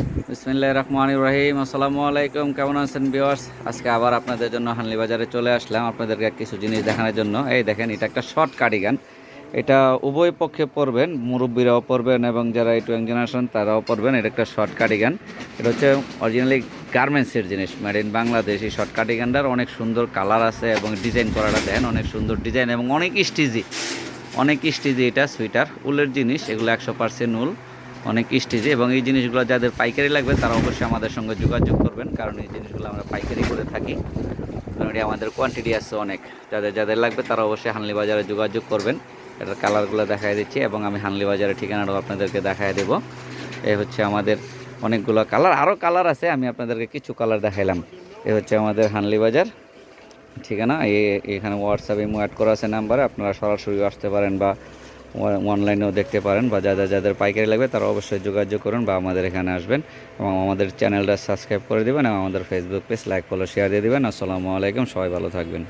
বিসমিল্লাহ রহমান ইব্রাহিম আসসালামু আলাইকুম কেমন আছেন বিওয়ার্স আজকে আবার আপনাদের জন্য হানলি বাজারে চলে আসলাম আপনাদেরকে কিছু জিনিস দেখানোর জন্য। এই দেখেন, এটা একটা শর্ট কার্ডিগান এটা উভয় পক্ষে পরবেন, মুরব্বীরাও পরবেন এবং যারা একটু জেনারেশন তারাও পরবেন। এটা একটা শর্ট কার্ডিগান এটা হচ্ছে অরিজিনালি গার্মেন্টসের জিনিস মেড ইন বাংলাদেশ। এই শর্ট কার্ডিগানটার অনেক সুন্দর কালার আছে এবং ডিজাইন করাটা দেন, অনেক সুন্দর ডিজাইন এবং অনেক স্টিজি অনেক স্টিজি এটা সুইটার উলের জিনিস, এগুলো একশো পার্সেন্ট উল। অনেক স্টেজে এবং এই জিনিসগুলো যাদের পাইকারি লাগবে তারা অবশ্যই আমাদের সঙ্গে যোগাযোগ করবেন, কারণ এই জিনিসগুলো আমরা পাইকারি করে থাকি। কারণ অলরেডি আমাদের কোয়ান্টিটি আছে অনেক। যাদের যাদের লাগবে তারা অবশ্যই হানলি বাজারে যোগাযোগ করবেন। এটার কালারগুলো দেখাই দিচ্ছি এবং আমি হানলি বাজারের ঠিকানাটাও আপনাদেরকে দেখাই দেব। এ হচ্ছে আমাদের অনেকগুলো কালার, আরও কালার আছে, আমি আপনাদেরকে কিছু কালার দেখাইলাম। এ হচ্ছে আমাদের হানলি বাজার ঠিকানা। এখানে হোয়াটসঅ্যাপে অ্যাড করা আছে নাম্বারে, আপনারা সরাসরি আসতে পারেন বা অনলাইনেও দেখতে পারেন বা যাদের যাদের পাইকারি লাগবে তারা অবশ্যই যোগাযোগ করুন বা আমাদের এখানে আসবেন এবং আমাদের চ্যানেলটা সাবস্ক্রাইব করে দেবেন এবং আমাদের Facebook page like follow share দিয়ে দেবেন। আসসালামু আলাইকুম, সবাই ভালো থাকবেন।